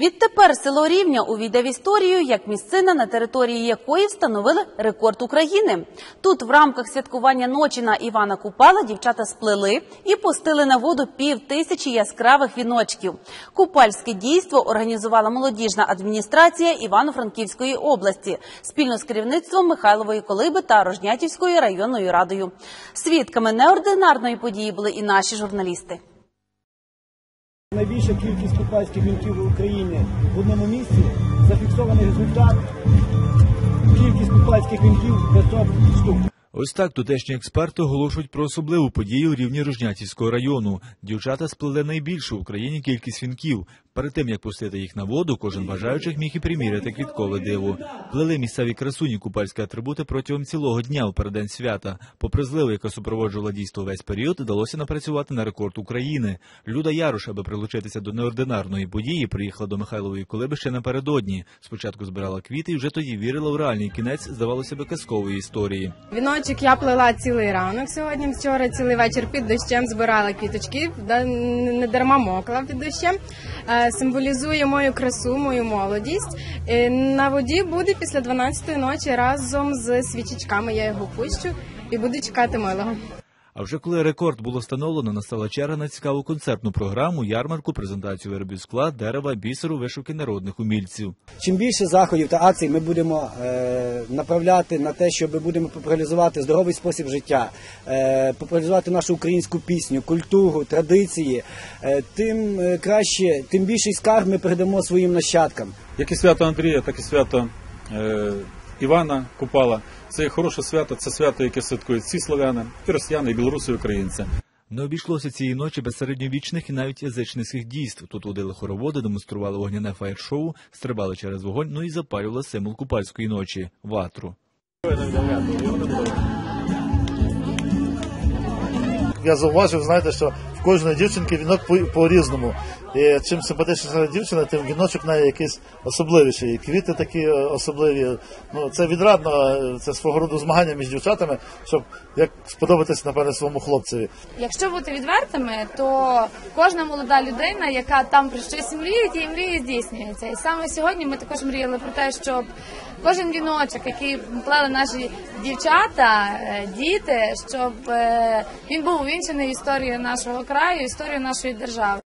Відтепер село Рівня увійде в історію як місцина, на території якої встановили рекорд України. Тут в рамках святкування ночі на Івана Купала дівчата сплели і пустили на воду пів тисячі яскравих віночків. Купальське дійство організувала молодіжна адміністрація Івано-Франківської області спільно з керівництвом Михайлової Колиби та Рожнятівською районною радою. Свідками неординарної події були і наші журналісти. Найбільша кількість купальських вінків в Україні в одному місці. Зафіксований результат. Кількість купальських вінків 500 штук. Ось так тутешні експерти оголошують про особливу подію у рівні Рожнятівського району. Дівчата сплели найбільшу в Україні кількість вінків. Перед тим як пустити їх на воду, кожен бажаючих міг і приміряти квіткове диво. Плели місцеві красуні купальські атрибути протягом цілого дня у переддень свята. Попри зливу, яка супроводжувала дійство весь період, вдалося напрацювати на рекорд України. Люда Яруш, аби прилучитися до неординарної події, приїхала до Михайлової Колиби ще напередодні. Спочатку збирала квіти і вже тоді вірила в реальний кінець, здавалося би, казкової історії. Віночок я плела цілий ранок сьогодні. Вчора цілий вечір під дощем збирала квіточки, не дарма мокла під дощем. Символізує мою красу, мою молодість. Е, На воді буде після 12-ї ночі разом з свічечками. Я його пущу і буду чекати милого. А вже коли рекорд було встановлено, настала черга на цікаву концертну програму, ярмарку, презентацію виробів скла, дерева, бісеру, вишивки народних умільців. Чим більше заходів та акцій ми будемо е, направляти на те, щоб будемо популяризувати здоровий спосіб життя, е, популяризувати нашу українську пісню, культуру, традиції, е, тим краще, тим більший скарб ми передамо своїм нащадкам. Як і свято Андрія, так і свято е, Івана Купала. Це хороше свято, це свято, яке святкують всі слов'яни, і росіяни, і білоруси, і українці. Не обійшлося цієї ночі без середньовічних і навіть язичницьких дійств. Тут водили хороводи, демонстрували вогняне фаєр-шоу, стрибали через вогонь, ну і запалювали символ купальської ночі ватру. я зауважив, знаєте, що кожної дівчинки вінок по- по-різному. І чим симпатичніша дівчина, тим віночок неї якийсь особливіший. І квіти такі е, особливі. Ну це відрадно, е, це свого роду змагання між дівчатами, щоб як сподобатися, напевне, своєму хлопцеві. Якщо бути відвертими, то кожна молода людина, яка там про щось мріє, тієї мрії здійснюється. І саме сьогодні ми також мріяли про те, щоб кожен віночок, який плели наші дівчата, е, діти, щоб він був увінчений історією нашого краю, історію нашої держави.